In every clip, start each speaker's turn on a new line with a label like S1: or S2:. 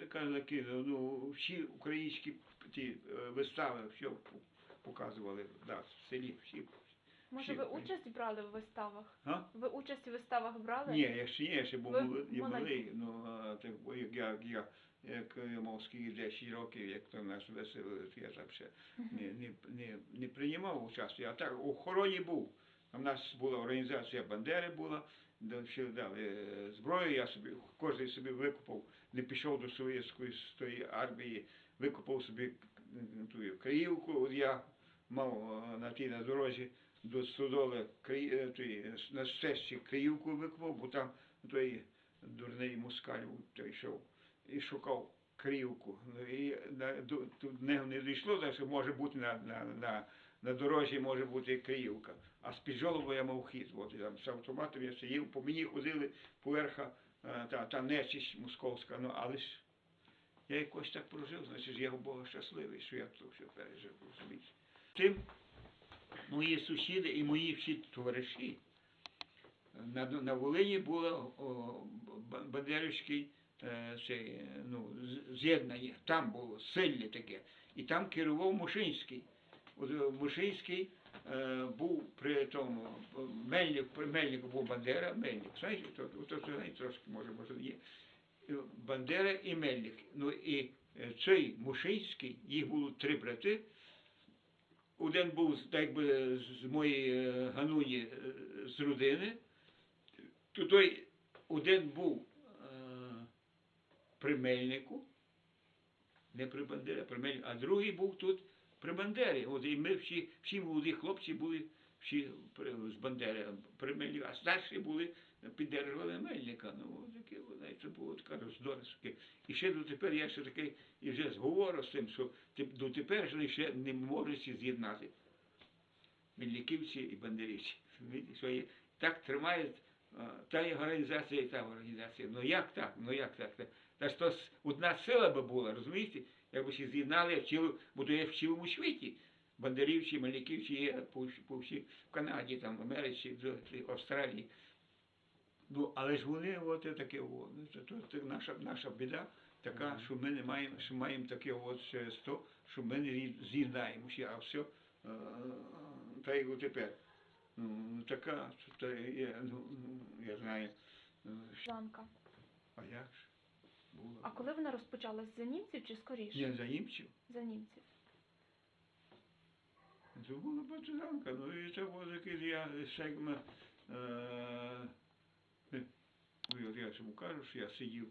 S1: я кажу, такі, ну, всі українські ті е, вистави, все показували, да, в селі всі.
S2: Може, ви участь брали в виставах?
S1: А?
S2: Ви участь у виставах брали?
S1: Ні, я ще ні, я ще був
S2: Ви
S1: малий, ну, а, так, як я, як я, як я мав скільки 10 років, як то нас веселили, то я там ще не, не, не, не приймав участь. Я так у охороні був. У нас була організація Бандери була, е, зброю, я собі, кожен собі викупав, не пішов до совєтської тої армії, викупав собі ту от я мав е, на тій на дорозі до Стодоли е, на стежці Криївку викупав, бо там той дурний москаль той йшов і шукав Криївку. Ну, і нього не дійшло, так що може бути на, на, на, на дорозі може бути Криївка. А з під жолоба я мав хід. От, там з автоматом я сидів, по мені ходили поверха е, та, та нечисть московська, ну але ж я якось так прожив, значить я у Бога щасливий, що я то все пережив, розумієш. Тим мої сусіди і мої всі товариші. На, на Волині було Бандерівський е, е, ну, з'єднання, там було сильне таке. І там керував Мушинський. Е, Мушинський е, був при тому, Мельник, при Мельнику був Бандера, Мельник, знаєте, то, то, знаєте, трошки може, може є. Е, Бандера і Мельник. Ну і цей Мушинський, їх було три брати. Один був так якби з моєї Гануні з родини, то той один був е, при Мельнику, не при Бандері, а при Мельнику, а другий був тут при Бандері. От і ми всі, всі молоді хлопці були всі при, з Бандери, при Мельнику, а старші були, піддержували Мельника. Ну, от таке, от, це було така роздорське. І ще дотепер я ще такий, і вже зговорю з тим, що дотепер же ще не можуть з'єднати. Мельниківці і бандерівці. Так тримають та організація, і та організація. Ну як так? Ну як так? Та ж то одна сила би була, розумієте? Якби всі з'єднали то в цілому світі. Бандерівці, Мельниківці є по, вс- по всій, в Канаді, там, в Америці, в Австралії. Ну, але ж вони от таке, о, ну, це, то, це наша, наша біда така, що ми не маємо, що маємо таке от через то, що ми не з'єднаємося, а все та як тепер. Ну, така, що та є, ну, ну, я знаю,
S2: Жанка.
S1: а як ж? Було.
S2: А коли вона розпочалась за німців чи скоріше?
S1: Ні, за німців.
S2: За німців.
S1: Це була партизанка, ну і це був такий я сегма, е, е, от я чому кажу, що я сидів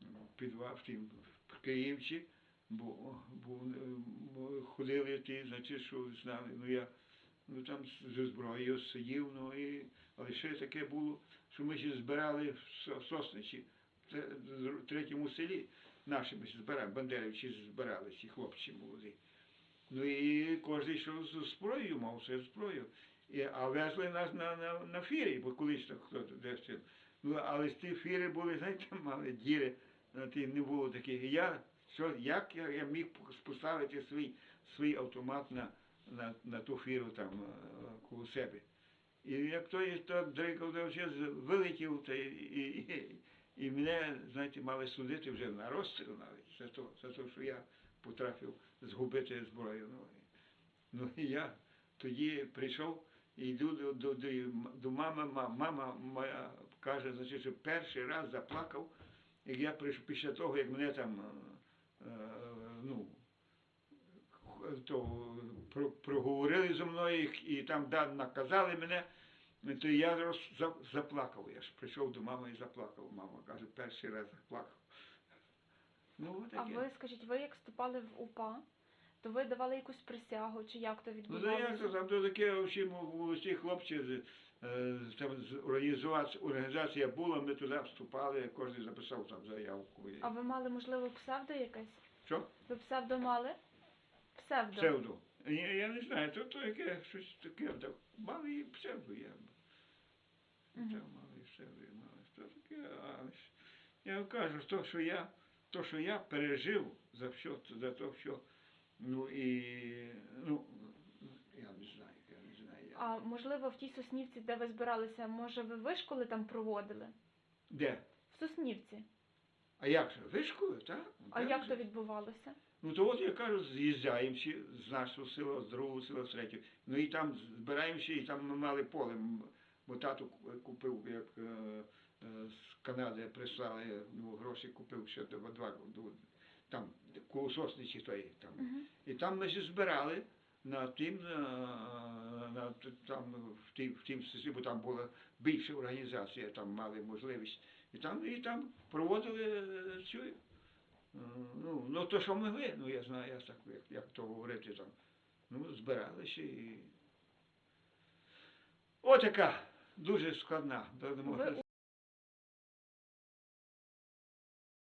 S1: в підвал в тім в Київці, бо, бо, е, бо ходили ті, значить, що знали, ну я ну там зі зброєю сидів, ну і, але ще таке було, що ми ще збирали в Сосничі, в третьому селі, наші ми збирали, бандерівці збирали, ці хлопці молоді. Ну і кожен йшов з зброєю, мав все зброю. І, а везли нас на, на, на фірі, бо колись так хто десь. Ну, але ж ті фіри були, знаєте, мали діри, ті не було таких. Я, що, як я, я міг поставити свій, свій автомат на, на, на ту фіру там е, коло себе. І як той то дрикав, то вилетів, та, і, і, і, мене, знаєте, мали судити вже на розстріл навіть, за то, за те, що я потрапив згубити зброю. Ну, ну я тоді прийшов і йду до, до, до, до мами, мама моя каже, значить, що перший раз заплакав, як я прийшов після того, як мене там е, е, ну, то, проговорили зі мною і, і там да, наказали мене, то я роз, за, заплакав. Я ж прийшов до мами і заплакав. Мама каже, перший раз заплакав. Ну,
S2: А ви скажіть, ви як вступали в УПА, то ви давали якусь присягу, чи як то
S1: Ну,
S2: відбувалося?
S1: як то там то таке всі були хлопці, е, там організація була, ми туди вступали, кожен записав там заявку.
S2: А ви мали, можливо, псевдо якесь?
S1: Що?
S2: Ви псевдо мали? Псевдо.
S1: Псевдо. Я, я не знаю, то, то яке щось таке, так, мали і псевдо я. Так, мали і псевдо, мали. То таке, але я кажу, то, що я, то, що я пережив за все, за то, що, ну і, ну, я не знаю, я не знаю. Я...
S2: А можливо, в тій Соснівці, де ви збиралися, може ви вишколи там проводили?
S1: Де?
S2: В Соснівці.
S1: А як же? Вишкою, так?
S2: А як то відбувалося?
S1: Ну то от я кажу, з'їжджаємо всі з нашого села, з другого села, з третього. Ну і там збираємося, і там ми мали поле. Бо тато купив, як е, е, з Канади прислали ну, гроші, купив ще два, два там коло сосничі тої там.
S2: Мгм.
S1: І там ми ж збирали на тим, на, на там в тій в тім сесії, бо там була більша організація, там мали можливість. І там, і там проводили е, цю. е, Ну, ну то, що могли, ну я знаю, я так, як, як то говорити там. Ну, збиралися і. Отака дуже складна.